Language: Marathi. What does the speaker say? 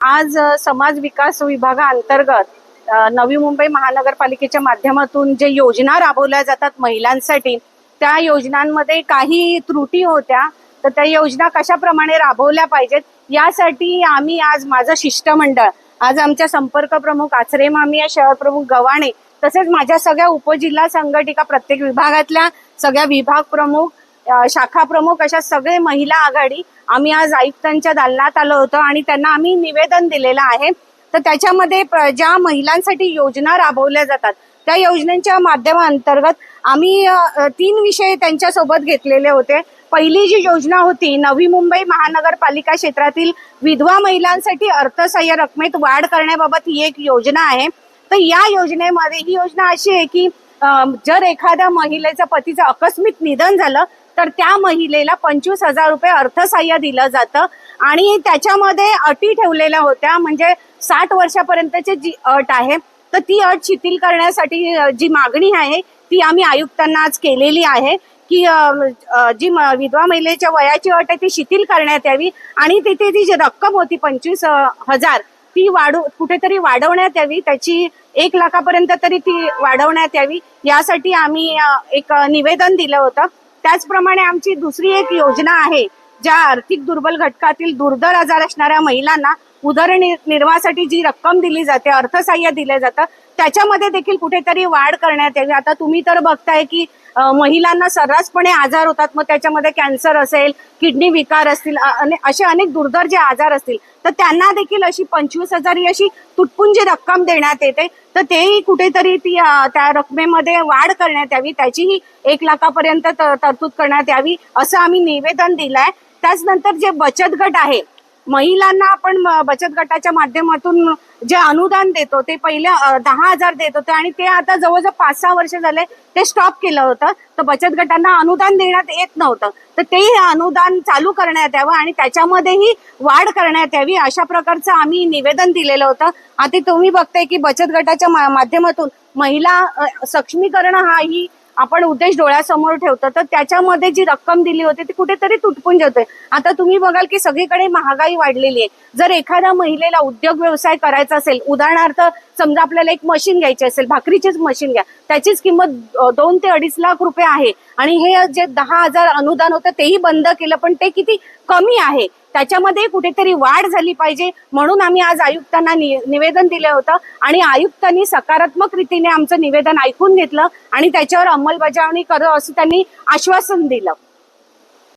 आज समाज विकास विभागाअंतर्गत नवी मुंबई महानगरपालिकेच्या माध्यमातून जे योजना राबवल्या जातात महिलांसाठी त्या योजनांमध्ये काही त्रुटी होत्या. तर त्या योजना कशाप्रमाणे राबवल्या पाहिजेत यासाठी आम्ही आज माझं शिष्टमंडळ आज आमच्या संपर्क प्रमुख आचरे मामी शहर प्रमुख गव्हाणे तसेच माझ्या सगळ्या उपजिल्हा संघटिका प्रत्येक विभागातल्या सगळ्या विभाग प्रमुख शाखा प्रमुख अशा सगळे महिला आघाडी आम्ही आज आयुक्तांच्या दालनात आलो होतो आणि त्यांना आम्ही निवेदन दिलेलं आहे. तर त्याच्यामध्ये प्र- ज्या महिलांसाठी योजना राबवल्या जातात त्या योजनेच्या माध्यमांतर्गत आम्ही तीन विषय त्यांच्यासोबत घेतलेले होते. पहिली जी योजना होती नवी मुंबई महानगरपालिका क्षेत्रातील विधवा महिलांसाठी अर्थसहाय्य रकमेत वाढ करण्याबाबत ही एक योजना आहे. तर या योजनेमध्ये ही योजना अशी आहे की जर एखाद्या महिलेचं पतीचं आकस्मिक निधन झालं तर त्या महिलेला पंचवीस हजार रुपये अर्थसहाय्य दिलं जातं. आणि त्याच्यामध्ये अटी ठेवलेल्या होत्या म्हणजे साठ वर्षापर्यंतची जी अट आहे तर ती अट शिथिल करण्यासाठी जी मागणी आहे ती आम्ही आयुक्तांना आज केलेली आहे की जी विधवा महिलेच्या वयाची अट आहे ती शिथिल करण्यात यावी. आणि तिथे ती जी रक्कम होती पंचवीस हजार ती वाढू कुठेतरी वाढवण्यात यावी. त्याची एक लाखापर्यंत तरी ती वाढवण्यात यावी. यासाठी आम्ही एक निवेदन दिलं होतं. त्याचप्रमाणे आमची दुसरी एक योजना आहे ज्या आर्थिक दुर्बल घटकातील दुर्धर आजार असणाऱ्या महिलांना उदरनिर्वाहासाठी जी रक्कम दिली जाते अर्थसहाय्य दिलं जातं त्याच्यामध्ये देखील कुठेतरी वाढ करण्यात यावी. आता तुम्ही तर बघताय की महिलांना सर्रासपणे आजार होतात मग त्याच्यामध्ये कॅन्सर असेल किडनी विकार असतील अने- असे अनेक दुर्धर जे आजार असतील तर त्यांना देखील अशी पंचवीस हजार ही अशी तुटपुंजी रक्कम देण्यात येते. तर तेही कुठेतरी ती त्या रकमेमध्ये वाढ करण्यात यावी त्याचीही एक लाखापर्यंत तरतूद करण्यात यावी असं आम्ही निवेदन दिलंय. त्याचनंतर जे बचत गट आहे महिलांना आपण बचत गटाच्या माध्यमातून जे अनुदान देतो ते पहिले दहा हजार देत होते आणि ते आता जवळजवळ पाच सहा वर्ष झाले ते स्टॉप केलं होतं. तर बचत गटांना अनुदान देण्यात येत नव्हतं. तर तेही अनुदान चालू करण्यात यावं आणि त्याच्यामध्येही वाढ करण्यात यावी अशा प्रकारचं आम्ही निवेदन दिलेलं होतं. आता तुम्ही बघताय की बचत गटाच्या मा- माध्यमातून महिला सक्षमीकरण हा ही आपण उद्देश डोळ्यासमोर ठेवतो तर त्याच्यामध्ये जी रक्कम दिली होती ती कुठेतरी तुटपून जाते आता तुम्ही बघाल की सगळीकडे महागाई वाढलेली आहे. जर एखाद्या महिलेला उद्योग व्यवसाय करायचा असेल उदाहरणार्थ समजा आपल्याला एक मशीन घ्यायची असेल भाकरीचीच मशीन घ्या त्याचीच किंमत दोन ते अडीच लाख रुपये आहे आणि हे जे दहा हजार अनुदान होतं तेही बंद केलं पण ते किती कमी आहे? त्याच्यामध्ये कुठेतरी वाढ झाली पाहिजे म्हणून आम्ही आज आयुक्तांना नि- निवेदन दिलं होतं. आणि आयुक्तांनी सकारात्मक रीतीने आमचं निवेदन ऐकून घेतलं आणि त्याच्यावर अंमलबजावणी करत असं त्यांनी आश्वासन दिलं.